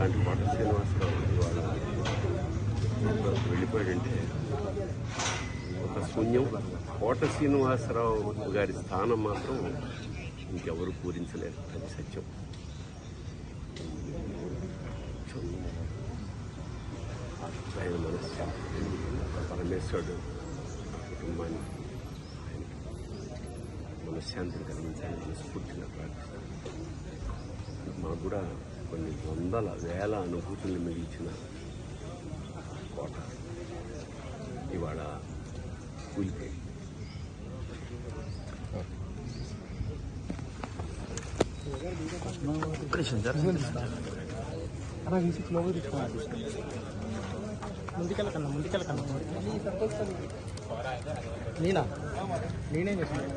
అలాంటి కోట శ్రీనివాసరావు ఇవాళ వెళ్ళిపోయాడంటే ఒక శూన్యం. కోట శ్రీనివాసరావు గారి స్థానం మాత్రం ఇంకెవరు పూరించలేరు. అది సత్యం. ఆయన మనస్సు పరమేశ్వరుడు ఆ కుటుంబాన్ని మనశ్శాంతిని కలిగించాలని మనస్ఫూర్తిగా ప్రార్థిస్తాను. మాకు కూడా కొన్ని వందల వేల అనుభూతులు మిగిల్చిన కోట. ఇవాళ కూలిపోయి ముందుకెళ్ళకన్నా ముందుకెళ్ళకన్నా నేనా? నేనేం చేస్తాను